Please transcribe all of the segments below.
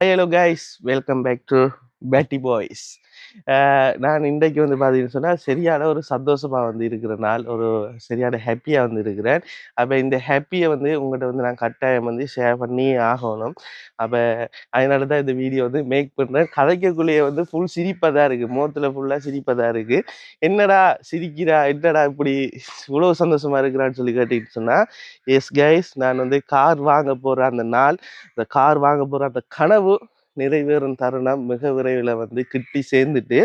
Hello guys welcome back to petty boys நான் இன்றைக்கு வந்து பார்த்தீங்கன்னு சொன்னால் சரியான ஒரு சந்தோஷமாக வந்து இருக்கிற நாள் ஒரு சரியான ஹாப்பியாக வந்து இருக்கிறேன். அப்போ இந்த ஹாப்பியை வந்து உங்கள்கிட்ட வந்து நான் கட்டாயம் வந்து ஷேர் பண்ணி ஆகணும். அப்போ அதனால தான் இந்த வீடியோ வந்து மேக் பண்ணுறேன் கதைக்கக்குள்ளேயே வந்து ஃபுல் சிரிப்பாக தான் இருக்குது முகத்தில் ஃபுல்லாக சிரிப்பாக தான் இருக்குது என்னடா சிரிக்கிறா? என்னடா இப்படி இவ்வளோ சந்தோஷமாக இருக்கிறான்னு சொல்லி கேட்டுக்கிட்டு சொன்னால் எஸ் கைஸ் நான் வந்து கார் வாங்க போகிற அந்த நாள் அந்த கார் வாங்க போகிற அந்த கனவு நிறைவேறும் தருணம் மிக விரைவில் வந்து கிட்டி சேர்ந்துட்டு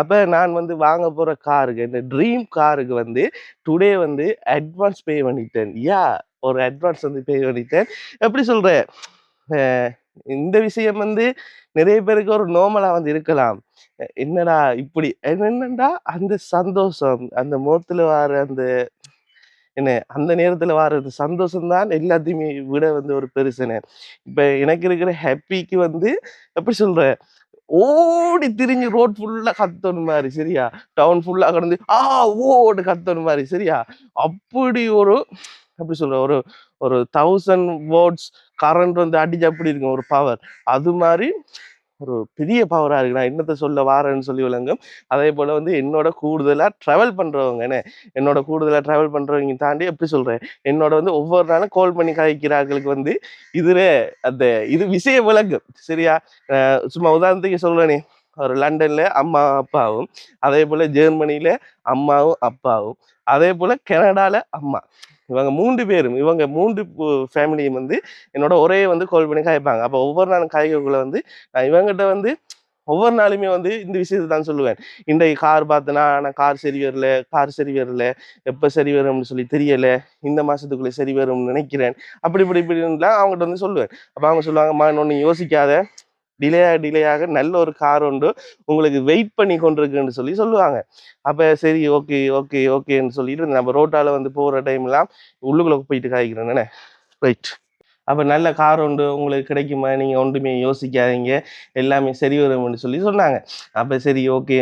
அப்போ நான் வந்து வாங்க போகிற காருக்கு இந்த ட்ரீம் காருக்கு வந்து டுடே வந்து அட்வான்ஸ் பே பண்ணிட்டேன். யா ஒரு அட்வான்ஸ் வந்து பே பண்ணிட்டேன். எப்படி சொல்கிறேன் இந்த விஷயம் வந்து நிறைய பேருக்கு ஒரு நோமலாக வந்து இருக்கலாம். என்னடா இப்படி என்னென்னடா அந்த சந்தோஷம் அந்த முகத்தில் வர அந்த என்ன அந்த நேரத்தில் வர்றது சந்தோஷம் தான் எல்லாத்தையுமே விட வந்து ஒரு பெருசுன்னு. இப்போ எனக்கு இருக்கிற ஹாப்பிக்கு வந்து எப்படி சொல்ற ஓடி திரிஞ்சு ரோட் ஃபுல்லாக கத்தணும் மாதிரி சரியா? டவுன் ஃபுல்லாக கடந்து ஆ ஓடு கத்தணும் மாதிரி சரியா? அப்படி ஒரு எப்படி சொல்ற ஒரு ஒரு தௌசண்ட் வேர்ட்ஸ் கரண்ட் வந்து அடிச்சு அப்படி இருக்கும்? ஒரு பவர் அது மாதிரி ஒரு பெரிய பவராக இருக்கு நான் என்னத்தை சொல்ல வாரேன்னு சொல்லி விளங்கும். அதே போல் வந்து என்னோட கூடுதலாக ட்ராவல் பண்ணுறவங்கண்ணே என்னோட கூடுதலாக ட்ராவல் பண்ணுறவங்க தாண்டி எப்படி சொல்கிறேன் என்னோட வந்து ஒவ்வொரு நாளும் கால் பண்ணி கதைக்கிறார்களுக்கு வந்து இதுல அந்த இது விஷய விளங்கும் சரியா? சும்மா உதாரணத்துக்கு சொல்றேனே. ஒரு லண்டன்ல அம்மா அப்பாவும் அதே போல் ஜெர்மனியில் அம்மாவும் அப்பாவும் அதே போல் கனடாவில் அம்மா. இவங்க மூன்று பேரும் இவங்க மூன்று ஃபேமிலியும் வந்து என்னோட ஒரே வந்து கால் பண்ணி காய்ப்பாங்க அப்போ ஒவ்வொரு நாளும் காய்கக்குள்ள வந்து நான் இவங்ககிட்ட வந்து ஒவ்வொரு நாளுமே வந்து இந்த விஷயத்தை தான் சொல்லுவேன். இன்றைக்கு கார் பார்த்தனா ஆனால் கார் சரி வரல கார் சரி வரல எப்போ சரி வரும்னு சொல்லி தெரியலை இந்த மாதத்துக்குள்ளே சரி வரும்னு நினைக்கிறேன். அப்படி இப்படி இப்படின்லாம் அவங்ககிட்ட வந்து சொல்லுவேன். அப்போ அவங்க சொல்லுவாங்கம்மா இன்னொன்று யோசிக்காத. டிலேயாக டிலேயாக நல்ல ஒரு கார் உண்டு. உங்களுக்கு வெயிட் பண்ணி கொண்டிருக்குன்னு சொல்லி சொல்லுவாங்க. அப்போ சரி ஓகே ஓகே ஓகேன்னு சொல்லிட்டு நம்ம ரோட்டால் வந்து போகிற டைம்லாம் உள்ளுக்குள்ளே போயிட்டு காய்க்கிறேன் ரைட் அப்போ நல்ல கார் உண்டு உங்களுக்கு கிடைக்குமா? நீங்கள் ஒன்றுமே யோசிக்காதீங்க. எல்லாமே சரி வரும்னு சொல்லி சொன்னாங்க. அப்போ சரி ஓகே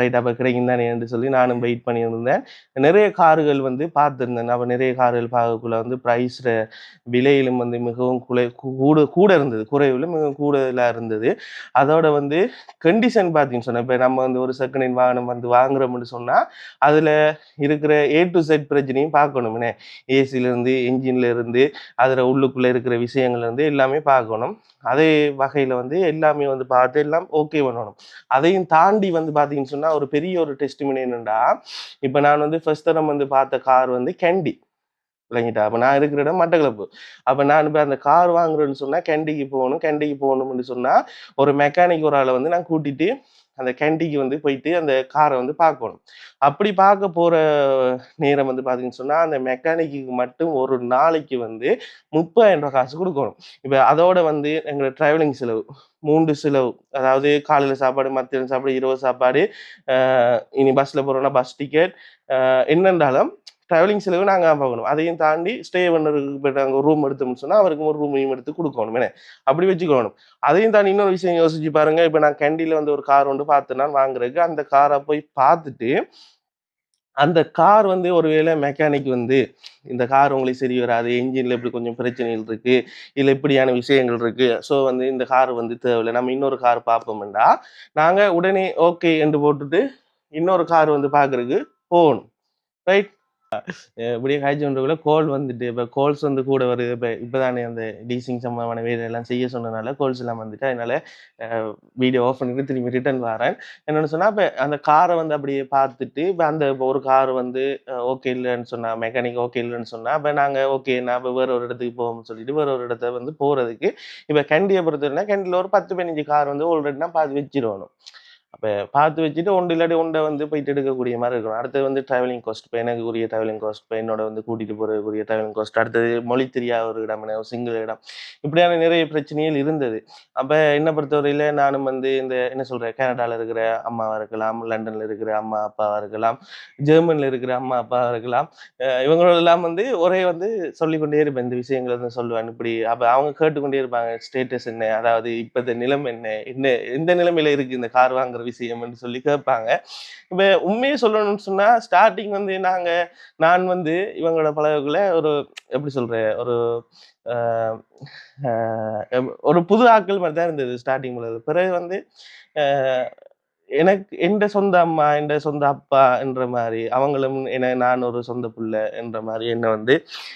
ரைட் அப்போ கிடைக்கும் தானேன்னு சொல்லி நானும் வெயிட் பண்ணியிருந்தேன். நிறைய கார்கள் வந்து பார்த்துருந்தேன். அப்போ நிறைய கார்கள் பார்க்கக்குள்ள வந்து ப்ரைஸில் விலையிலும் வந்து மிகவும் குலை கூட கூட இருந்தது. குறைவில் மிகவும் கூடுதலாக இருந்தது. அதோட வந்து கண்டிஷன் பார்த்தீங்கன்னு சொன்னேன் இப்போ நம்ம வந்து ஒரு செகண்ட் ஹேண்ட் வாகனம் வந்து வாங்குறோம்னு சொன்னால் அதில் இருக்கிற ஏ டு செட் பிரச்சனையும் பார்க்கணுமே ஏசிலேருந்து இன்ஜின்லேருந்து அதில் உள்ளுக்குள்ளே இருக்கிற விஷயங்கள் வந்து எல்லாமே பார்க்கணும். அதே வகையில் வந்து எல்லாமே வந்து பார்த்து எல்லாம் ஓகே பண்ணணும். அதையும் தாண்டி வந்து பார்த்தீங்கன்னு சொன்னால் ஒரு பெரிய ஒரு டெஸ்ட் என்னென்னா இப்போ நான் வந்து ஃபர்ஸ்ட் தரம் வந்து பார்த்த கார் வந்து கேண்டி விளங்கிட்டா? அப்போ நான் இருக்கிற இடம் மட்டக்களப்பு. அப்போ நான் இப்போ அந்த கார் வாங்குறேன்னு சொன்னால் கேண்டிக்கு போகணும் கேண்டிக்கு போகணும்னு சொன்னால் ஒரு மெக்கானிக் ஒரு ஆளை வந்து நான் கூட்டிகிட்டு அந்த கேண்டிக்கு வந்து போயிட்டு அந்த காரை வந்து பார்க்கணும். அப்படி பார்க்க போகிற நேரம் வந்து பார்த்தீங்கன்னு சொன்னால் அந்த மெக்கானிக்கு மட்டும் ஒரு நாளைக்கு வந்து முப்பதாயிரம் ரூபாய் காசு கொடுக்கணும். இப்போ அதோட வந்து எங்களோட ட்ராவலிங் செலவு மூன்று செலவு அதாவது காலையில் சாப்பாடு மத்தியானம் சாப்பாடு இரவு சாப்பாடு இனி பஸ்ஸில் போகிறோன்னா பஸ் டிக்கெட் என்னென்றாலும் ட்ராவலிங் செலவு நாங்கள் பார்க்கணும். அதையும் தாண்டி ஸ்டே பண்ணுறதுக்கு போய்ட்டு அங்கே ரூம் எடுத்தோம்னு சொன்னால் அவருக்கு ஒரு ரூமையும் எடுத்து கொடுக்கணும் என்ன? அப்படி வச்சுக்கணும். அதையும் தாண்டி இன்னொரு விஷயம் யோசிச்சு பாருங்கள் இப்போ நான் கண்டியில் வந்து ஒரு கார் ஒன்று பார்த்து நான் வாங்குறதுக்கு அந்த காரை போய் பார்த்துட்டு அந்த கார் வந்து ஒருவேளை மெக்கானிக் வந்து இந்த கார் உங்களுக்கு சரி வராது என்ஜினில் இப்படி கொஞ்சம் பிரச்சனைகள் இருக்கு இல்லை இப்படியான விஷயங்கள் இருக்கு ஸோ வந்து இந்த கார் வந்து தேவையில்லை நம்ம இன்னொரு கார் பார்ப்போம்டா நாங்கள் உடனே ஓகே என்று போட்டுட்டு இன்னொரு கார் வந்து பார்க்குறதுக்கு போகணும். ரைட் இப்படியே காய்ச்சி கொண்டக்குள்ள கோல் வந்துட்டு இப்போ கோல்ஸ் வந்து கூட வருது. இப்போ இப்போ தானே அந்த டீசிங் சம்பந்தமான வேலை எல்லாம் செய்ய சொன்னனால கோல்ஸ் எல்லாம் வந்துட்டு அதனால வீடியோ ஆஃப் பண்ணிட்டு திரும்பி ரிட்டர்ன் வரேன். என்னென்னு சொன்னால் இப்போ அந்த காரை வந்து அப்படியே பார்த்துட்டு இப்போ அந்த இப்போ ஒரு கார் வந்து ஓகே இல்லைன்னு சொன்னால் மெக்கானிக் ஓகே இல்லைன்னு சொன்னால் இப்போ நாங்கள் ஓகே நான் இப்போ வேற ஒரு இடத்துக்கு போவோம்னு சொல்லிட்டு வேறு ஒரு இடத்த வந்து போகிறதுக்கு இப்போ கண்டியை பொறுத்தவரைனா கண்டியில் ஒரு பத்து பதினஞ்சு கார் வந்து ஆல்ரெடினா பார்த்து வச்சிருவணும் அப்போ பார்த்து வச்சுட்டு ஒன்று இல்லாட்டி ஒன்றை வந்து போயிட்டு எடுக்கக்கூடிய மாதிரி இருக்கணும். அடுத்தது வந்து ட்ராவலிங் காஸ்ட் இப்போ எனக்கு உரிய ட்ராவலிங் காஸ்ட் இப்போ என்னோட வந்து கூட்டிகிட்டு போகிறதுக்குரிய ட்ராவலிங் காஸ்ட் அடுத்தது மொழி தெரியாத ஒரு இடம் என்ன சிங்கிள் இடம். இப்படியான நிறைய பிரச்சனைகள் இருந்தது. அப்போ என்னை பொறுத்தவரையில் நானும் வந்து இந்த என்ன சொல்கிறேன் கனடாவில் இருக்கிற அம்மாவாக இருக்கலாம் லண்டனில் இருக்கிற அம்மா அப்பாவாக இருக்கலாம் ஜெர்மனில் இருக்கிற அம்மா அப்பாவாக இருக்கலாம். இவங்களெல்லாம் வந்து ஒரே வந்து சொல்லிக்கொண்டே இருப்பேன். இந்த விஷயங்களை வந்து சொல்லுவேன். இப்படி அப்போ அவங்க கேட்டுக்கொண்டே இருப்பாங்க. ஸ்டேட்டஸ் என்ன? அதாவது இப்போத்த நிலம் என்ன? என்ன எந்த நிலைமையில் இருக்குது இந்த கார் வாங்குற பண்ற விஷயம்னு சொல்லி கேட்பாங்க. இப்ப உண்மையை சொல்லணும்னு சொன்னா ஸ்டார்டிங் வந்து நாங்க நான் வந்து இவங்களோட பழகுக்குள்ள ஒரு எப்படி சொல்ற ஒரு ஆஹ் ஒரு புது ஆக்கள் மாதிரி தான் இருந்தது ஸ்டார்டிங் பிறகு வந்து ஆஹ் எனக்கு எந்த சொந்த அம்மா எந்த சொந்த அப்பா என்ற மாதிரி அவங்களும் என நான் ஒரு சொந்த பிள்ளை என்ற மாதிரி என்ன வந்து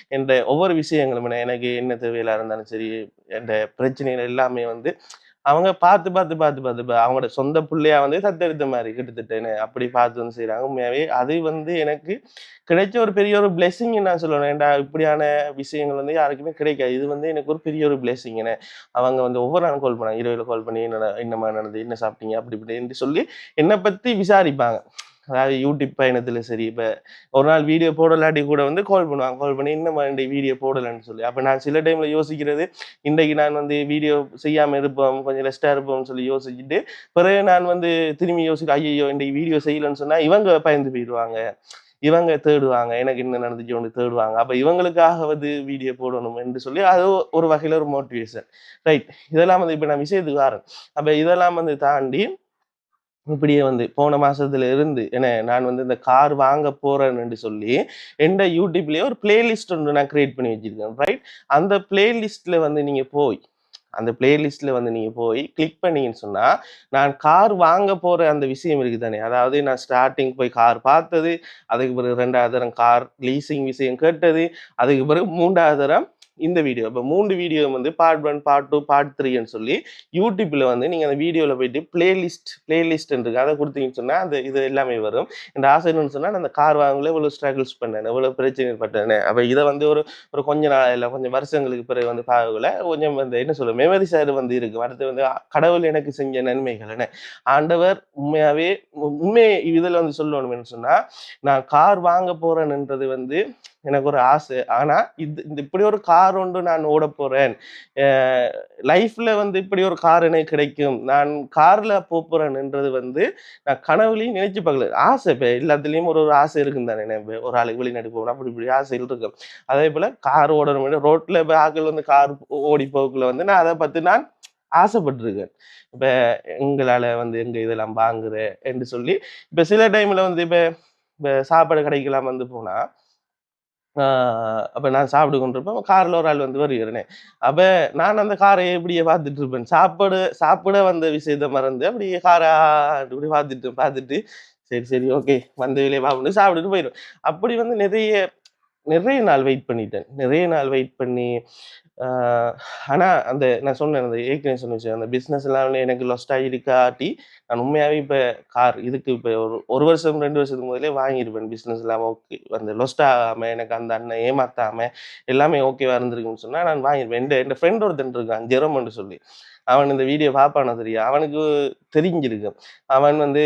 என்ற ஒவ்வொரு விஷயங்களும் என்ன- எனக்கு என்ன தேவையில்லா இருந்தாலும் சரி என்ற பிரச்சனைகள் எல்லாமே வந்து அவங்க பார்த்து பார்த்து பார்த்து பார்த்து பா- அவங்களோட சொந்த பிள்ளையா வந்து தத்தெடுத்த மாதிரி கிட்டத்தட்டன்னு அப்படி பார்த்து வந்து செய்கிறாங்க உண்மையாகவே அது வந்து எனக்கு கிடைச்ச ஒரு பெரிய ஒரு பிளெஸிங் நான் சொல்லணும். ஏன்டா இப்படியான விஷயங்கள் வந்து யாருக்குமே கிடைக்காது. இது வந்து எனக்கு ஒரு பெரிய ஒரு பிளெஸிங் அவங்க வந்து ஒவ்வொரு நாளும் கால் பண்ணாங்க. இரவில் கால் பண்ணி என்ன என்னமா நடந்தது? என்ன சாப்பிட்டீங்க? அப்படி இப்படின்னு சொல்லி என்னை பற்றி விசாரிப்பாங்க. அதாவது யூடியூப் பயணத்துல சரி இப்ப ஒரு நாள் வீடியோ போடலாட்டி கூட வந்து கால் பண்ணுவாங்க. கால் பண்ணி இன்னும் இன்றைக்கு வீடியோ போடலன்னு சொல்லி. அப்ப நான் சில டைம்ல யோசிக்கிறது இன்றைக்கு நான் வந்து வீடியோ செய்யாம இருப்போம் கொஞ்சம் ரெஸ்டா இருப்போம்னு சொல்லி யோசிச்சுட்டு பிறகு நான் வந்து திரும்பி யோசிக்க ஐயோ இன்றைக்கு வீடியோ செய்யலன்னு சொன்னா இவங்க பயந்து போயிடுவாங்க. இவங்க தேடுவாங்க. எனக்கு என்ன நடந்துச்சு ஒன்று தேடுவாங்க. அப்போ இவங்களுக்காக வந்து வீடியோ போடணும் என்று சொல்லி அது ஒரு வகையில் ஒரு மோட்டிவேஷன் ரைட் இதெல்லாம் வந்து இப்போ நான் விஷயத்துக்கு வரேன். அப்போ இதெல்லாம் வந்து தாண்டி இப்படியே வந்து போன மாசத்துல இருந்து என்ன நான் வந்து இந்த கார் வாங்க போறேன்னு சொல்லி எந்த யூடியூப்லயே ஒரு பிளேலிஸ்ட் ஒன்று நான் கிரியேட் பண்ணி வச்சிருக்கேன் ரைட் அந்த பிளேலிஸ்ட்ல வந்து நீங்க போய் அந்த பிளேலிஸ்ட்ல வந்து நீங்க போய் கிளிக் பண்ணீங்கன்னு சொன்னா நான் கார் வாங்க போற அந்த விஷயம் இருக்கு தானே அதாவது நான் ஸ்டார்டிங் போய் கார் பார்த்தது அதுக்கு பிறகு ரெண்டாவது தரம் கார் லீசிங் விஷயம் கேட்டது அதுக்கு பிறகு மூன்றாவது தரம் இந்த வீடியோ இப்போ மூன்று வீடியோ வந்து part one part two part த்ரீன்னு சொல்லி யூடியூப்பில் வந்து நீங்கள் அந்த வீடியோவில் போயிட்டு பிளேலிஸ்ட் பிளேலிஸ்ட் இருக்கு அதை கொடுத்தீங்கன்னு சொன்னால் அந்த இது எல்லாமே வரும். இந்த ஆசை என்னன்னு சொன்னால் நான் அந்த கார் வாங்கல இவ்வளோ ஸ்ட்ரகிள்ஸ் பண்ணேன் இவ்வளோ பிரச்சனை பட்டேன். அப்போ இதை வந்து ஒரு ஒரு கொஞ்ச நாள் இல்லை கொஞ்சம் வருஷங்களுக்கு பிறகு வந்து பார்க்கல கொஞ்சம் வந்து என்ன சொல்லுவோம் மெமரி சார் வந்து இருக்குது அடுத்து வந்து கடவுள் எனக்கு செஞ்ச நன்மைகள் என்ன? ஆண்டவர் உண்மையாகவே உண்மையை உண்மை வந்து சொல்லணும் சொன்னால் நான் கார் வாங்க போகிறேன்ன்றது வந்து எனக்கு ஒரு ஆசை. ஆனா இது இந்த இப்படி ஒரு கார் ஒன்று நான் ஓட போறேன். லைஃப்ல வந்து இப்படி ஒரு கார் எனக்கு கிடைக்கும். நான் கார்ல போறேன்ன்றது வந்து நான் கனவுலையும் நினைச்சு பார்க்கல. ஆசை இப்போ எல்லாத்துலேயும் ஒரு ஒரு ஆசை இருக்கும் தானே. எனக்கு ஒரு ஆளுக்கு வெளிநாடு போகணும் அப்படி இப்படி ஆசைகள் இருக்கும். அதே போல கார் ஓடணும் ரோட்ல இப்போ ஆக்கள் வந்து கார் ஓடி போக்குள்ள வந்து நான் அதை பத்தி நான் ஆசைப்பட்டிருக்கேன். இப்போ எங்களால் வந்து எங்க இதெல்லாம் வாங்குற என்று சொல்லி இப்போ சில டைம்ல வந்து இப்போ இப்போ சாப்பாடு கடைக்கெல்லாம் வந்து போனால் அப்போ நான் சாப்பிட்டு கொண்டிருப்பேன் காரில் ஒரு ஆள் வந்து வருகிறேனே. அப்போ நான் அந்த காரை இப்படியே பார்த்துட்டு இருப்பேன். சாப்பாடு சாப்பிட வந்த விஷயத்த மறந்து அப்படியே காரை இப்படி பார்த்துட்டு பார்த்துட்டு சரி சரி ஓகே வந்த வேலையை பார்ப்போம்னு சாப்பிட்டுட்டு போயிடும். அப்படி வந்து நிறைய நிறைய நாள் வெயிட் பண்ணிட்டேன். நிறைய நாள் வெயிட் பண்ணி ஆனால் அந்த நான் சொன்னேன் அந்த ஏற்கனவே சொன்ன விஷயம் அந்த பிஸ்னஸ் எல்லாம் எனக்கு லொஸ்ட் ஆகிருக்காட்டி நான் உண்மையாகவே இப்போ கார் இதுக்கு இப்போ ஒரு ஒரு வருஷம் ரெண்டு வருஷத்துக்கு முதலே வாங்கியிருப்பேன் பிஸ்னஸ் எல்லாம் ஓகே அந்த லொஸ்ட் ஆகாமல் எனக்கு அந்த அண்ணன் ஏமாத்தாம எல்லாமே ஓகேவா இருந்திருக்குன்னு சொன்னால் நான் வாங்கியிருப்பேன். என் என் ஃப்ரெண்ட் ஒருத்தன் இருக்கான் ஜெரோமன்னு சொல்லி. அவன் இந்த வீடியோ பார்ப்பானோ தெரியும் அவனுக்கு தெரிஞ்சிருக்கு. அவன் வந்து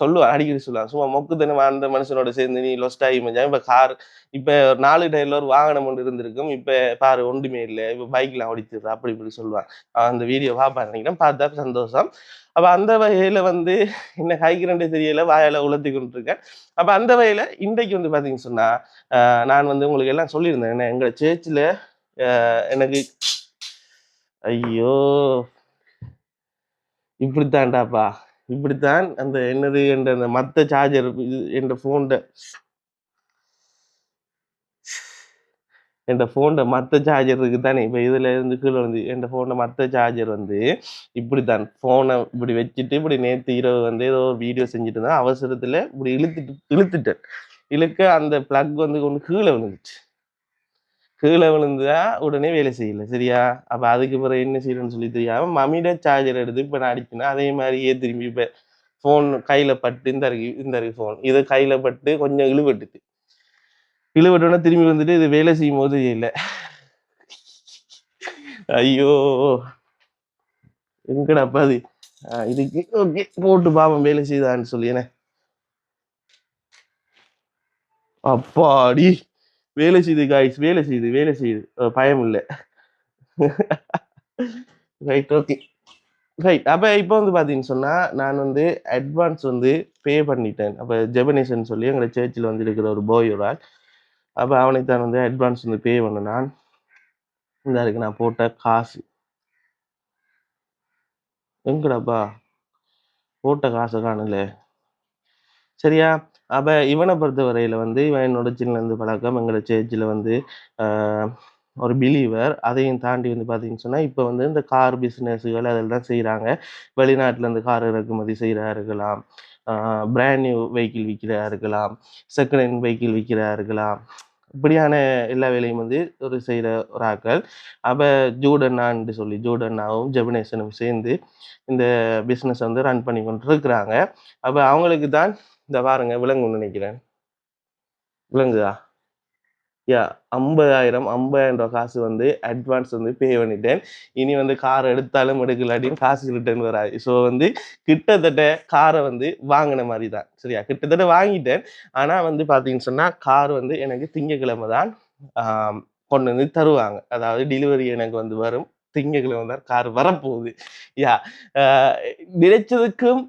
சொல்லுவான் அடிக்கடி சொல்லுவான் சும்மா மொக்குத்தனமா அந்த மனுஷனோட சேர்ந்து நீ லொஸ்ட் ஆகி மஞ்சான் இப்போ கார் இப்போ ஒரு நாலு டயர்ல ஒரு வாகனம் ஒன்று இருந்திருக்கும் இப்போ பாரு ஒன்றுமே இல்லை இப்போ பைக்லாம் ஓடிச்சிடுற அப்படி இப்படி சொல்லுவான். அவன் அந்த வீடியோ பார்ப்பான் நினைக்கிறேன் பார்த்தா சந்தோஷம். அப்போ அந்த வகையில் வந்து என்ன கைக்கிறண்டே தெரியல வாயால உலர்த்தி கொண்டு அப்போ அந்த வகையில் இன்றைக்கு வந்து பார்த்தீங்கன்னு சொன்னா நான் வந்து உங்களுக்கு எல்லாம் சொல்லியிருந்தேன் என்ன எங்கள் சேர்ச்சில் எனக்கு ஐயோ இப்படித்தான்டாப்பா. இப்படித்தான் அந்த என்னது என்ற அந்த மற்ற சார்ஜர் இது என்ற ஃபோன்ட என் ஃபோன்ல மற்ற சார்ஜர் இருக்குது தானே இப்போ இதில் இருந்து கீழே வந்து என் ஃபோனில் மற்ற சார்ஜர் வந்து இப்படித்தான். ஃபோனை இப்படி வச்சுட்டு இப்படி நேற்று இரவு வந்து ஏதோ ஒரு வீடியோ செஞ்சுட்டு இருந்தேன். அவசரத்தில் இப்படி இழுத்துட்டு இழுத்துட்டேன். இழுக்க அந்த ப்ளக் வந்து கொண்டு கீழே விழுந்துச்சு. கீழே விழுந்தா உடனே வேலை செய்யல சரியா? அப்ப அதுக்கு பிறகு என்ன செய்யணும்னு சொல்லி தெரியாம மம்மியிட சார்ஜர் எடுத்து இப்ப நான் அடிச்சேன்னா அதே மாதிரியே திரும்பி இப்ப ஃபோன் கையில பட்டு இந்த இருக்கு இந்த இருக்கு ஃபோன் இது கையில பட்டு கொஞ்சம் இழுபட்டுட்டு. இழுபட்டோன்னா திரும்பி வந்துட்டு இது வேலை செய்யும் போது இல்லை. ஐயோ! எங்கடா அது? இதுக்கு ஓகே போட்டு பாவம் வேலை செய்தான்னு சொல்லி என்ன? அப்பாடி! வேலை செய்யுது காய்ஸ் வேலை செய்யுது வேலை செய்யுது பயம் இல்லை ரைட் ஓகே ரைட் அப்போ இப்போ வந்து பார்த்தீங்கன்னு சொன்னால் நான் வந்து அட்வான்ஸ் வந்து பே பண்ணிட்டேன். அப்போ ஜெபனேஷன் சொல்லி எங்களை சேர்ச்சில் வந்து இருக்கிற ஒரு போய் ஒரு ஆள். அப்போ அவனுக்கு தான் வந்து அட்வான்ஸ் வந்து பே பண்ண நான் இந்த இருக்கு நான் போட்ட காசு. எங்கடாப்பா போட்ட காசை காணல சரியா? அப்போ இவனை பொறுத்தவரையில வந்து இவன் என்னோட சின்னலேருந்து பழக்கம். எங்களோட சேர்ச்சில் வந்து ஒரு பிலீவர் அதையும் தாண்டி வந்து பார்த்தீங்கன்னு சொன்னால் இப்போ வந்து இந்த கார் பிஸ்னஸ்கள் அதெல்லாம் செய்கிறாங்க வெளிநாட்டில் இருந்து கார் இறக்குமதி செய்கிறா இருக்கலாம் பிராண்ட் நியூ வெஹிக்கிள் விற்கிறா இருக்கலாம் செகண்ட் ஹேண்ட் வெஹிக்கிள் விற்கிறா இருக்கலாம் இப்படியான எல்லா வேலையும் வந்து ஒரு செய்கிற ஒரு ஆக்கள் அப்போ ஜூடண்ணான்னு சொல்லி ஜூடன்னாவும் ஜெபனேசனும் சேர்ந்து இந்த பிஸ்னஸ் வந்து ரன் பண்ணி கொண்டு இருக்கிறாங்க அப்போ அவங்களுக்கு தான் இந்த பாருங்க விலங்குன்னு நினைக்கிறேன் விலங்குதா? யா ஐம்பதாயிரம் ஐம்பதாயிரம் ரூபா காசு வந்து அட்வான்ஸ் வந்து பே பண்ணிட்டேன். இனி வந்து கார் எடுத்தாலும் எடுக்கலாட்டியும் காசு ரிட்டர்ன் வராது. ஸோ வந்து கிட்டத்தட்ட காரை வந்து வாங்கின மாதிரி தான் சரியா? கிட்டத்தட்ட வாங்கிட்டேன். ஆனால் வந்து பார்த்தீங்கன்னு சொன்னால் கார் வந்து எனக்கு திங்கக்கிழமை தான் கொண்டு வந்து தருவாங்க. அதாவது டெலிவரி எனக்கு வந்து வரும். திங்கக்கிழமை தான் கார் வரப்போகுது. யா நினைச்சதுக்கும்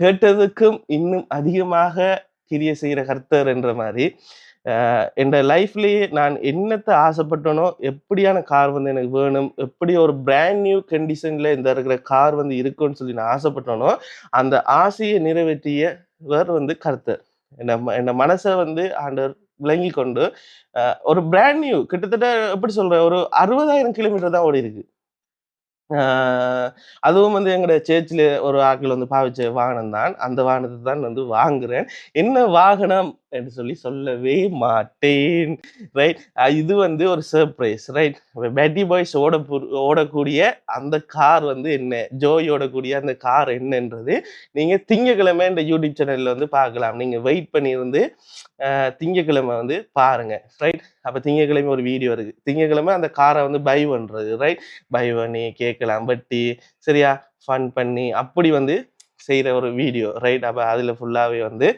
கேட்டதுக்கும் இன்னும் அதிகமாக கிரிய செய்கிற கர்த்தர் என்ற மாதிரி ஆஹ் என் நான் என்னத்தை ஆசைப்பட்டனோ எப்படியான கார் வந்து எனக்கு வேணும் எப்படி ஒரு பிராண்ட் நியூ கண்டிஷனில் இந்த இருக்கிற கார் வந்து இருக்கும்னு சொல்லி நான் ஆசைப்பட்டனோ அந்த ஆசையை நிறைவேற்றியவர் வந்து கர்த்தர். என்ன ம- என்ன மனசை வந்து ஆண்டவர் விளங்கி கொண்டு ஒரு பிராண்ட் நியூ கிட்டத்தட்ட எப்படி சொல்கிறேன் ஒரு அறுபதாயிரம் கிலோமீட்டர் தான் ஓடி இருக்குது அதுவும் வந்து எங்களோட சேர்ச்சில் ஒரு ஆட்கள் வந்து பாவிச்ச வாகனம் தான். அந்த வாகனத்தை தான் வந்து வாங்குறேன். என்ன வாகனம் என்று சொல்லி சொல்லவே மாட்டேன். ரைட் இது வந்து ஒரு சர்ப்ரைஸ் ரைட் பேட்டி பாய்ஸ் ஓட ஓடக்கூடிய அந்த கார் வந்து என்ன? ஜோய் ஓடக்கூடிய அந்த கார் என்னன்றது நீங்கள் திங்கக்கிழமை இந்த யூடியூப் சேனலில் வந்து பார்க்கலாம். நீங்கள் வெயிட் பண்ணியிருந்து திங்கக்கிழமை வந்து பாருங்க ரைட் அப்ப திங்கக்கிழமை ஒரு வீடியோ இருக்கு. திங்கக்கிழமை அந்த காரை வந்து பை பண்றது ரைட் பை பண்ணி கேட்கலாம் பட்டி சரியா? ஃபன் பண்ணி அப்படி வந்து செய்கிற ஒரு வீடியோ ரைட் அப்போ அதில் ஃபுல்லாகவே வந்து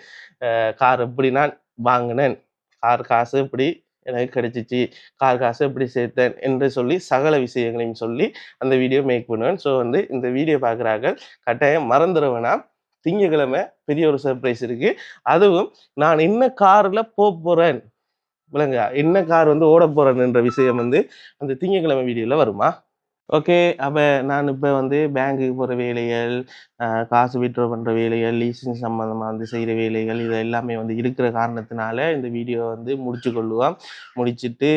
கார் எப்படி நான் வாங்கினேன்? கார் காசு எப்படி எனக்கு கிடைச்சிச்சு? கார் காசு எப்படி சேர்த்தேன்? என்று சொல்லி சகல விஷயங்களையும் சொல்லி அந்த வீடியோ மேக் பண்ணுவேன். ஸோ வந்து இந்த வீடியோ பார்க்குறாங்க கட்டாயம் மறந்துடுவேனா திங்கக்கிழமை பெரிய ஒரு சர்ப்ரைஸ் இருக்கு. அதுவும் நான் என்ன காரில் போக போகிறேன் விளங்க என்ன கார் வந்து ஓட போறேன்ன்ற விஷயம் வந்து அந்த திங்கக்கிழமை வீடியோல வருமா? ஓகே அப்போ நான் இப்போ வந்து பேங்க்குக்கு போகிற வேலைகள் காசு விட்ரோ பண்ணுற வேலைகள் லீசிங் சம்மந்தமாக வந்து செய்கிற வேலைகள் இது எல்லாமே வந்து இருக்கிற காரணத்தினால இந்த வீடியோ வந்து முடிச்சு கொள்ளுவோம் முடிச்சுட்டு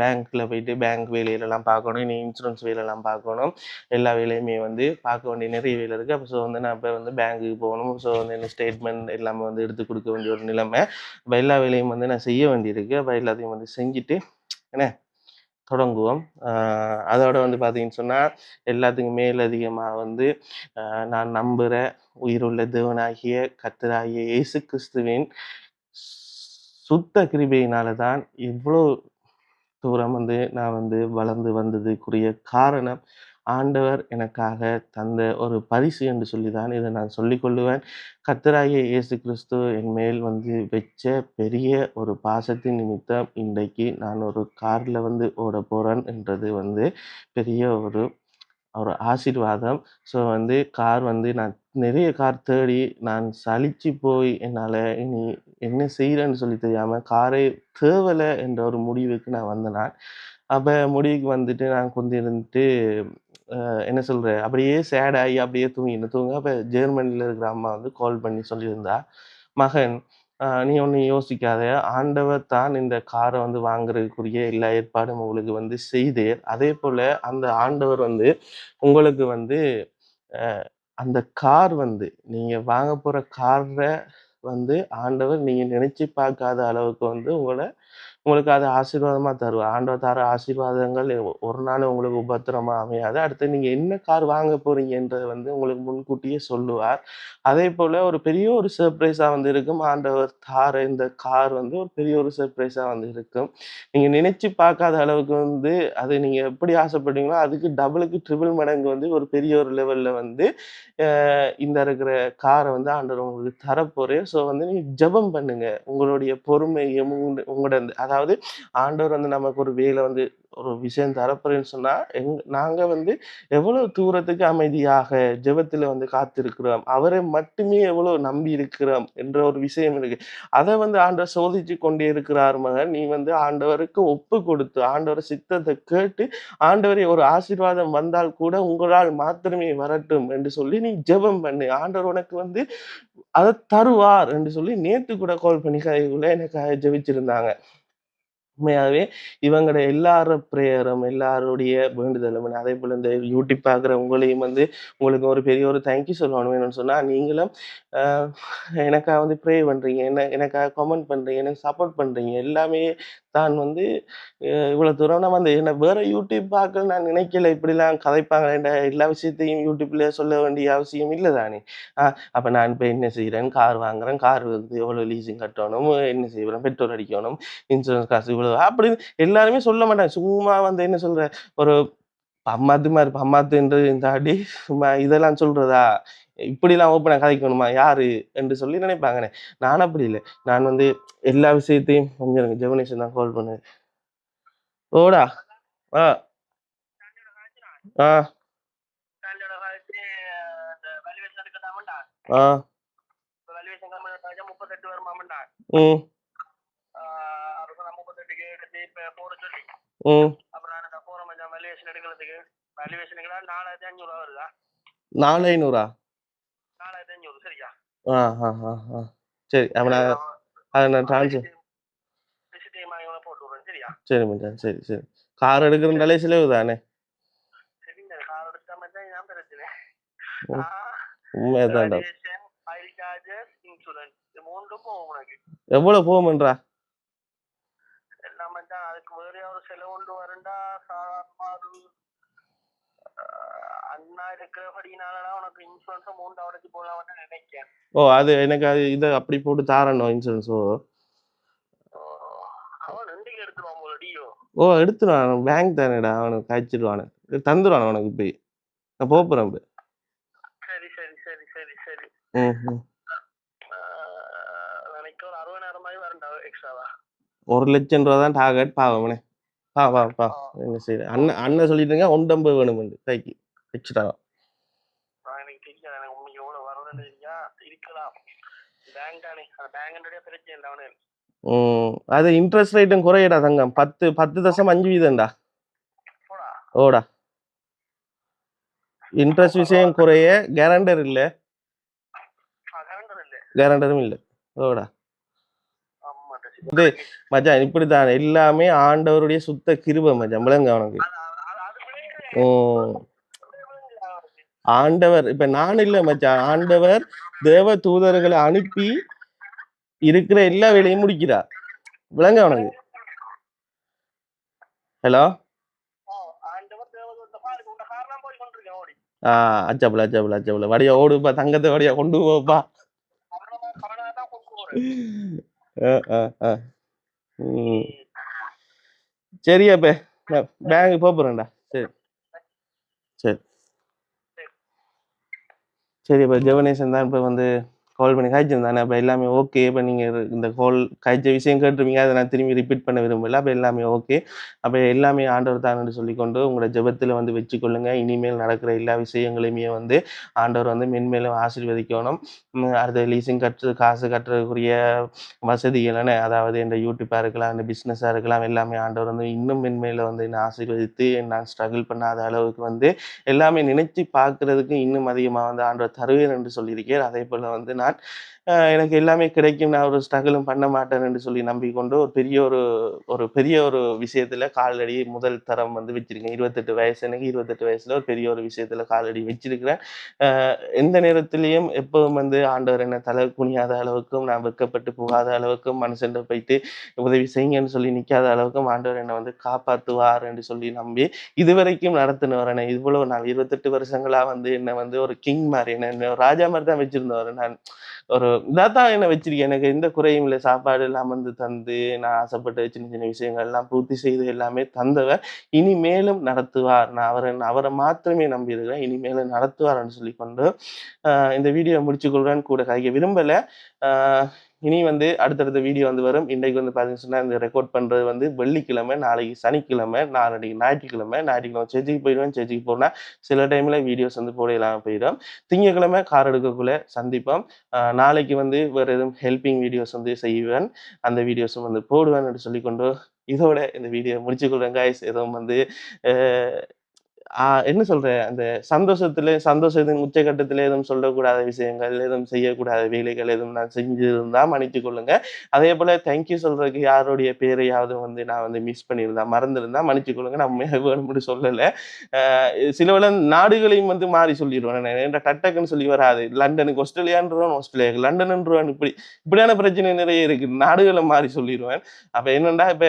பேங்க்கில் போயிட்டு பேங்க் வேலையிலலாம் பார்க்கணும் இனி இன்சூரன்ஸ் வேலையெல்லாம் பார்க்கணும். எல்லா வேலையுமே வந்து பார்க்க வேண்டிய நிறைய வேலை இருக்குது அப்போ ஸோ வந்து நான் இப்போ வந்து பேங்க்குக்கு போகணும். ஸோ வந்து என்ன ஸ்டேட்மெண்ட் எல்லாமே வந்து எடுத்து கொடுக்க வேண்டிய ஒரு நிலைமை. அப்போ எல்லா வேலையும் வந்து நான் செய்ய வேண்டியிருக்கு. அப்போ எல்லாத்தையும் வந்து செஞ்சுட்டு என்ன? தொடங்குவோம். அதோட வந்து பார்த்தீங்கன்னு சொன்னால் எல்லாத்துக்கும் மேலதிகமாக வந்து நான் நம்புகிற உயிருள்ள தேவனாகிய கத்தராகிய இயேசு கிறிஸ்துவின் சுத்த கிருபையினால தான் இவ்வளோ தூரம் வந்து நான் வந்து வளர்ந்து வந்ததுக்குரிய காரணம். ஆண்டவர் எனக்காக தந்த ஒரு பரிசு என்று சொல்லி தான் இதை நான் சொல்லிக்கொள்ளுவேன். கத்தராகிய இயேசு கிறிஸ்து என் மேல் வந்து வச்ச பெரிய ஒரு பாசத்தின் நிமித்தம் இன்றைக்கு நான் ஒரு காரில் வந்து ஓட போகிறேன் என்றது வந்து பெரிய ஒரு ஒரு ஆசீர்வாதம். ஸோ வந்து கார் வந்து நான் நிறைய கார் தேடி நான் சலிச்சு போய் என்னால் இனி என்ன செய்கிறேன்னு சொல்லி தெரியாமல் காரை தேவலை என்ற ஒரு முடிவுக்கு நான் வந்தேன். அப்போ முடிவுக்கு வந்துட்டு நான் கொஞ்சம் இருந்துட்டு என்ன சொல்கிற அப்படியே சேட் ஆகி அப்படியே தூங்கிட்டு தூங்க அப்போ ஜெர்மனியில் இருக்கிற அம்மா வந்து கால் பண்ணி சொல்லியிருந்தா மகன் நீ ஒன்றும் யோசிக்காத. ஆண்டவர் தான் இந்த காரை வந்து வாங்குறதுக்குரிய எல்லா ஏற்பாடும் உங்களுக்கு வந்து செய்தேர் அதே போல் அந்த ஆண்டவர் வந்து உங்களுக்கு வந்து அந்த கார் வந்து நீங்கள் வாங்க போகிற காரை வந்து ஆண்டவர் நீங்கள் நினச்சி பார்க்காத அளவுக்கு வந்து உங்களை உங்களுக்கு அது ஆசீர்வாதமாக தருவார். ஆண்டவர் தர ஆசீர்வாதங்கள் ஒரு நாள் உங்களுக்கு உபத்திரமா அமையாது. அடுத்து நீங்கள் என்ன கார் வாங்க போறீங்கன்றதை வந்து உங்களுக்கு முன்கூட்டியே சொல்லுவார். அதே போல் ஒரு பெரிய ஒரு சர்ப்ரைஸாக வந்து இருக்கும். ஆண்டவர் தார இந்த கார் வந்து ஒரு பெரிய ஒரு சர்ப்ரைஸாக வந்து இருக்கும். நீங்கள் நினச்சி பார்க்காத அளவுக்கு வந்து அது நீங்கள் எப்படி ஆசைப்படுறீங்களோ அதுக்கு டபுளுக்கு ட்ரிபிள் மடங்கு வந்து ஒரு பெரிய ஒரு லெவலில் வந்து இந்த இருக்கிற காரை வந்து ஆண்டவர் உங்களுக்கு தரப்போகிறேன் ஸோ வந்து நீங்கள் ஜெபம் பண்ணுங்கள் உங்களுடைய பொறுமையும் உங்களோட உங்களோட அந்த- அதாவது ஆண்டவர் வந்து நமக்கு ஒரு வேலை வந்து ஒரு விஷயம் தரப்போறேன்னு சொன்னா எங் நாங்க வந்து எவ்வளவு தூரத்துக்கு அமைதியாக ஜெபத்துல வந்து காத்திருக்கிறோம் அவரை மட்டுமே எவ்வளவு நம்பி இருக்கிறோம் என்ற ஒரு விஷயம் இருக்கு. அதை வந்து ஆண்டவர் சோதிச்சு கொண்டே இருக்கிறார் மகன். நீ வந்து ஆண்டவருக்கு ஒப்பு கொடுத்து ஆண்டவர் சித்தத்தை கேட்டு ஆண்டவரை ஒரு ஆசீர்வாதம் வந்தால் கூட உங்களால் மாத்திரமே வரட்டும் என்று சொல்லி நீ ஜெபம் பண்ணு. ஆண்டவர் உனக்கு வந்து அதை தருவார் என்று சொல்லி நேத்து கூட கால் பண்ணி கதைக்குள்ள எனக்கு ஜெபிச்சிருந்தாங்க. உண்மையாகவே இவங்களோட எல்லார ப்ரேயரும் எல்லாருடைய வேண்டுதலும் அதே போல் இந்த யூடியூப் பார்க்குற உங்களையும் வந்து உங்களுக்கு ஒரு பெரிய ஒரு தேங்க்யூ சொல்லணும் வேணும்னு சொன்னால் நீங்களும் எனக்காக வந்து ப்ரே பண்ணுறீங்க என்ன எனக்காக கமெண்ட் பண்ணுறீங்க எனக்கு சப்போர்ட் பண்ணுறீங்க எல்லாமே தான் வந்து இவ்வளோ தூரம் நான் வந்து என்ன வேறு யூடியூப் பார்க்க நான் நினைக்கல இப்படிலாம் கதைப்பாங்க எல்லா விஷயத்தையும் யூடியூப்பில் சொல்ல வேண்டிய அவசியம் இல்லை தானே. ஆ அப்போ நான் இப்போ என்ன செய்கிறேன் கார் வாங்குறேன் கார் வந்து எவ்வளோ லீசிங் கட்டணும் என்ன செய்கிறேன் பெட்ரோல் அடிக்கணும் இன்சூரன்ஸ் காசு இவ்வளோ அப்படி எல்லாருமே சொல்ல மாட்டாங்க. சும்மா வந்து என்ன சொல்ற? ஒரு அம்மாத்து மாதிரி அம்மாத்துன்றது தாண்டி சும்மா இதெல்லாம் சொல்றதா? இப்படிலாம் ஓப்பனா கதைக்கணுமா? யாரு? என்று சொல்லி நினைப்பாங்கண்ணே நான் அப்படி இல்லை. நான் வந்து எல்லா விஷயத்தையும் கொஞ்சம் ஜெவனேஷன் தான் கால் பண்ணு ஓடா ஆ. ஆ. ஆ. ம் அதுக்கு நான் முப்பத்தெட்டுக்கு எடுத்து இப்போ போட சொல்லி ம் அப்புறம் அந்த போகிற மச்சான் வேல்யூவேஷன் எடுக்கிறதுக்கு வேல்யூவேஷனுக்கு நாலாயிரத்தி அஞ்சூறுவா வருதா? நாலு ஐநூறா? நாலாயிரத்தி அஞ்சூறு சரியா? ஆ ஆ ஆ ஆ. சரி அப்போ நான் அதை நான் ட்ரான்ஸ்ஃபர் போட்டு விடுறேன் சரியா? சரி மச்சான் சரி சரி. கார் எடுக்கிறதாலே செலவு தானே? சரிங்க கார் எடுத்தா மச்சான் நான் பிரச்சனை. வேல்யூவேஷன் ஃபைல் சார்ஜஸ் இன்சூரன்ஸ் மூன்றும் போகும் உனக்கு. எவ்வளோ போகுமன்றா? மச்சான் அதுக்கு வேற ஒரு செலவு கொண்டு வரண்டா சாதாரணமா ஒரு அண்ணா இருக்கிறபடினாலடா உனக்கு இன்சூரன்ஸ் மூண்டா உடச்சு போடலாம்னு நினைக்கிறேன் ஓ அது எனக்கு அது இதை அப்படி போட்டு தாரணும் இன்சூரன்ஸ் ஓ? எடுத்துருவான் பேங்க் தானேடா அவனுக்கு காய்ச்சிடுவானு தந்துடுவான் அவனுக்கு போய். நான் இப்போ சரி சரி சரி சரி சரி. ம் ம் ஆஹ், நினைக்க ஒரு அறுபதாயிரம் மாதிரி வரண்டா எக்ஸ்ட்ராவா ஒரு லட்சம் ரூபா தான் டார்கெட் பாவம்னே பா பா பா. என்ன செய்யுது அண்ணன் அண்ணன் சொல்லிட்டுங்க ஒன்றம்பது வேணுமெண்டு கைக்கு. எக்ஸ்ட்ரா நான் எனக்கு தெரியாது எனக்கு உண்மைக்கு எவ்வளவு வரணும்னு தெரியா இருக்கலாம். பேங்க் தானே அந்த பேங்கோடைய பிரச்சனை இல்லை அவனு ம். அது இன்ட்ரெஸ்ட் ரேட்டும் குறையடா தங்கம். பத்து பத்து தசம் அஞ்சு வீதம்டா. ஓடா. இன்ட்ரெஸ்ட் விஷயம் குறைய கரண்டர் இல்லை. கேரண்டரும் இல்லை. ஓடா. இது மச்சான் இப்படித்தான். எல்லாமே ஆண்டவருடைய சுத்த கிருபை மச்சான். விளங்க அவனுக்கு. ம் ஆண்டவர் இப்ப நான் இல்ல மச்சான். ஆண்டவர் தேவ தூதர்களை அனுப்பி இருக்கிற எல்லா வேலையும் முடிக்கிறார். விளங்க அவனுக்கு. ஹலோ? ஆ அச்சாப்புல அச்சாப்புல அச்சாப்புல வடியா ஓடுப்பா தங்கத்தை வடியா கொண்டு போப்பா. அவ்வளவு கவனம் ஆ, சரி அப்ப. பேங்க் போறேன்டா. சரி. சரி. சரி இப்போ ஜெவனேசன் தான் இப்போ வந்து கால் பண்ணி காய்ச்சிருந்தானே அப்போ எல்லாமே ஓகே இப்போ நீங்கள் இந்த கால் காய்ச்ச விஷயம் கேட்டிருப்பீங்க. அதை நான் திரும்பி ரிப்பீட் பண்ண விரும்பல. அப்போ எல்லாமே ஓகே அப்போ எல்லாமே ஆண்டவர் தானு சொல்லிக்கொண்டு உங்களோட ஜெபத்தில் வந்து வச்சுக்கொள்ளுங்க. இனிமேல் நடக்கிற எல்லா விஷயங்களையுமே வந்து ஆண்டவர் வந்து மென்மேலும் ஆசீர்வதிக்கணும். அடுத்த லீசிங் கட்டு காசு கட்டுறதுக்குரிய வசதிகள் அதாவது இந்த யூடியூப்பாக இருக்கலாம் இந்த பிஸ்னஸாக இருக்கலாம். எல்லாமே ஆண்டவர் வந்து இன்னும் மென்மேல வந்து என்னை ஆசீர்வதித்து நான் ஸ்ட்ரகிள் பண்ணாத அளவுக்கு வந்து எல்லாமே நினைச்சு பார்க்கறதுக்கு இன்னும் அதிகமாக வந்து ஆண்டவர் தருவேன் என்று சொல்லியிருக்கிறார். அதே போல் வந்து நான் நான். எனக்கு எல்லாமே கிடைக்கும். நான் ஒரு ஸ்ட்ரகிளும் பண்ண மாட்டேன் என்று சொல்லி நம்பிக்கொண்டு ஒரு பெரிய ஒரு ஒரு பெரிய ஒரு விஷயத்துல காலடி முதல் தரம் வந்து வச்சிருக்கேன். இருபத்தெட்டு வயசு எனக்கு இருபத்தெட்டு வயசுல ஒரு பெரிய ஒரு விஷயத்துல காலடி வச்சிருக்கிறேன். எந்த நேரத்திலையும் எப்பவும் வந்து ஆண்டவர் என்ன தலை குனியாத அளவுக்கும் நான் வெட்கப்பட்டு போகாத அளவுக்கும் மனுஷன் போயிட்டு உதவி செய்யுங்கன்னு சொல்லி நிற்காத அளவுக்கும் ஆண்டவர் என்னை வந்து காப்பாற்றுவார் என்று சொல்லி நம்பி இதுவரைக்கும் நடத்தினவர் என்ன இவ்வளவு நான் இருபத்தெட்டு வருஷங்களா வந்து என்னை வந்து ஒரு கிங் மாதிரி என்ன என்ன ஒரு ராஜா மாதிரி தான் வச்சிருந்தவர். நான் ஒரு இதாத்தான் என்ன வச்சிருக்கேன். எனக்கு எந்த குறையும் இல்லை. சாப்பாடு எல்லாம் வந்து தந்து நான் ஆசைப்பட்ட சின்ன சின்ன விஷயங்கள் எல்லாம் பூர்த்தி செய்து எல்லாமே தந்தவர் இனிமேலும் நடத்துவார். நான் அவரை அவரை மாத்திரமே நம்பி இருக்கிறேன் இனிமேலும் நடத்துவார்னு சொல்லி கொண்டு ஆஹ் இந்த வீடியோ முடிச்சுக்கொள்றேன்னு கூட கதைக்க விரும்பல. ஆஹ் இனி வந்து அடுத்தடுத்த வீடியோ வந்து வரும். இன்றைக்கு வந்து பார்த்தீங்கன்னா இந்த ரெக்கார்ட் பண்ணுறது வந்து வெள்ளிக்கிழமை நாளைக்கு சனிக்கிழமை நாளைக்கு ஞாயிற்றுக்கிழமை ஞாயிற்றுக்கிழமை சர்ச்சைக்கு போயிடுவேன் சர்ச்சைக்கு போனால் சில டைமில் வீடியோஸ் வந்து போட இல்லாமல் போயிடும். திங்கக்கிழமை கார் எடுக்கக்குள்ள சந்திப்போம். நாளைக்கு வந்து வேறு எதுவும் ஹெல்பிங் வீடியோஸ் வந்து செய்வேன். அந்த வீடியோஸும் வந்து போடுவேன் என்று சொல்லிக்கொண்டு இதோட இந்த வீடியோ முடிச்சுக்கொள்றேன் காய்ஸ் எதுவும் வந்து என்ன சொல்ற? அந்த சந்தோஷத்துல சந்தோஷத்தின் உச்சகட்டத்துல எதுவும் சொல்லக்கூடாத விஷயங்கள் எதுவும் செய்யக்கூடாத வேலைகள் எதுவும் நான் செஞ்சிருந்தா மன்னித்து கொள்ளுங்க. அதே போல தேங்க்யூ சொல்றதுக்கு யாருடைய பேரையாவது வந்து நான் வந்து மிஸ் பண்ணியிருந்தா மறந்துருந்தா மன்னிச்சு கொள்ளுங்க. நம்ம வேணும்னு சொல்லலை. சிலவில நாடுகளையும் வந்து மாறி சொல்லிடுவேன். நான் என்ற டட்டக்குன்னு சொல்லி வராது. லண்டனுக்கு ஆஸ்திரேலியான்றவன் ஆஸ்திரேலியா லண்டன்ன்றவன் இப்படி இப்படியான பிரச்சனை நிறைய இருக்கு. நாடுகளை மாறி சொல்லிடுவேன். அப்ப என்னண்டா இப்ப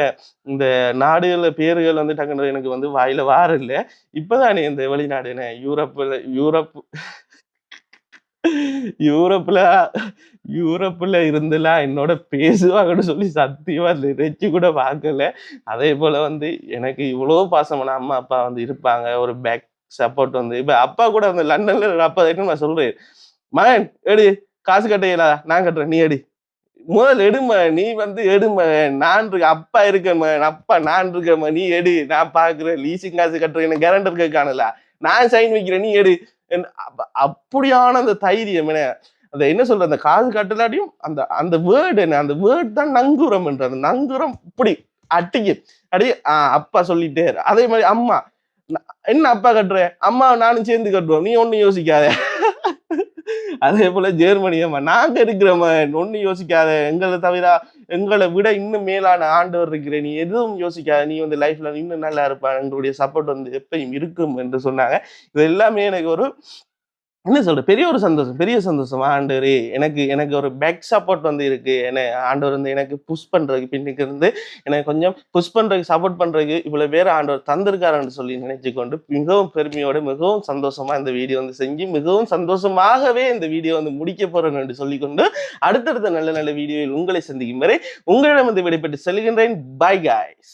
இந்த நாடுகள பேர்கள் வந்து டக்குன்னு எனக்கு வந்து வாயில வார இப்ப இப்பதானே இந்த வெளிநாடு என்ன? யூரோப்ல யூரோப் யூரோப்ல யூரோப்ல இருந்துலாம் என்னோட பேசுவாங்கன்னு சொல்லி சத்தியமா நினைச்சு கூட பார்க்கல. அதே போல வந்து எனக்கு இவ்வளவு பாசமான அம்மா அப்பா வந்து இருப்பாங்க. ஒரு பேக் சப்போர்ட் வந்து. இப்ப அப்பா கூட வந்து லண்டன்ல அப்பா நான் சொல்றேன் மகன் எடு காசு கட்டையிலா நான் கட்டுறேன். நீ அடி முதல் எடும நீ வந்து எடும நான் இருக்க அப்பா இருக்கம அப்பா நான் இருக்கம நீ எடு. நான் பாக்குறேன் லீசிங் காசு கட்டுறேன் எனக்கு கேரண்ட் இருக்க காணல நான் சைன் வைக்கிறேன் நீ எடு. அப்படியான அந்த தைரியம் என்ன? அந்த என்ன சொல்ற அந்த காசு கட்டலாட்டியும் அந்த அந்த வேர்டு என்ன? அந்த வேர்ட் தான் நங்குரம் என்ற அந்த நங்குரம் இப்படி அட்டிக்கு அடி ஆஹ் அப்பா சொல்லிட்டே அதே மாதிரி அம்மா என்ன அப்பா கட்டுற? அம்மா நானும் சேர்ந்து கட்டுவோம் நீ ஒன்னும் யோசிக்காத. அதே போல ஜெர்மனியம்மா நாங்க இருக்கிறோம்மா ஒண்ணும் யோசிக்காத எங்களை தவிர எங்களை விட இன்னும் மேலான ஆண்டவர் இருக்கிற நீ எதுவும் யோசிக்காத நீ வந்து லைஃப்ல இன்னும் நல்லா இருப்பா எங்களுடைய சப்போர்ட் வந்து எப்பயும் இருக்கும் என்று சொன்னாங்க. இது எல்லாமே எனக்கு ஒரு என்ன சொல்ற? பெரிய ஒரு சந்தோஷம் பெரிய சந்தோஷம். ஆண்டவர் எனக்கு எனக்கு ஒரு பேக் சப்போர்ட் வந்து இருக்கு. என்ன ஆண்டவர் வந்து எனக்கு புஷ் பண்றதுக்கு பின்னுக்கு இருந்து எனக்கு கொஞ்சம் புஷ் பண்றதுக்கு சப்போர்ட் பண்றதுக்கு இவ்வளவு பேர் ஆண்டவர் தந்திருக்காருன்னு சொல்லி நினைச்சு கொண்டு மிகவும் பெருமையோடு மிகவும் சந்தோஷமா இந்த வீடியோ வந்து செஞ்சு மிகவும் சந்தோஷமாகவே இந்த வீடியோ வந்து முடிக்க போறேன் என்று சொல்லிக்கொண்டு அடுத்தடுத்த நல்ல நல்ல வீடியோவில் உங்களை சந்திக்கும் வரை உங்களிடம் வந்து விடைபெற்று செல்கின்றேன். By guys